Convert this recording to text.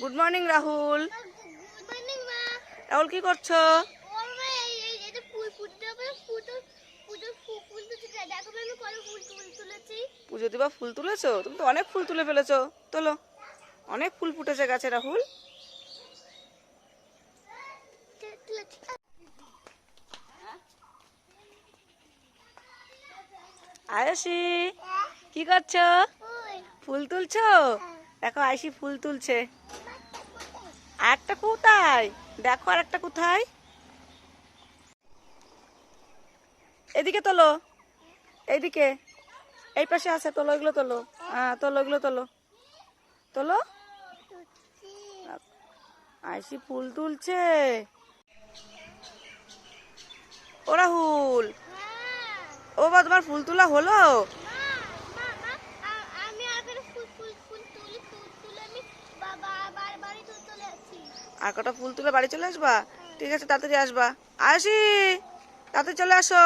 Good morning Rahul Rahul কি করছ? পুজো দিবা ফুল তুলেছো? তুমি তো অনেক ফুল তুলে ফেলেছো। তোলো। অনেক ফুল ফুটেছে গাছে রাহুল। আয়সি কি করছ? ফুল তুলছো? দেখো আয়সি ফুল তুলছে। কোথায়? দেখো আর একটা কোথায়। এদিকে তোলো। এইদিকে। এই পাশে আছে, তোলো এগুলো তোলো। হ্যাঁ তোলো এগুলো তোলো। তোলো। আইসি ফুল তুলছে। ও রাহুল হ্যাঁ ও বা, তোমার ফুল তোলা হলো মা মা মা আ- আমি আগে ফুল ফুল ফুল তুলি ফুল তুলে আমি বাবা বার বাড়ি তুলে চলে আসছি আর কটা ফুল তুলে বাড়ি চলে আসবা? ঠিক আছে, তাড়াতাড়ি আসবা। আসি। তাড়াতাড়ি চলে আসো।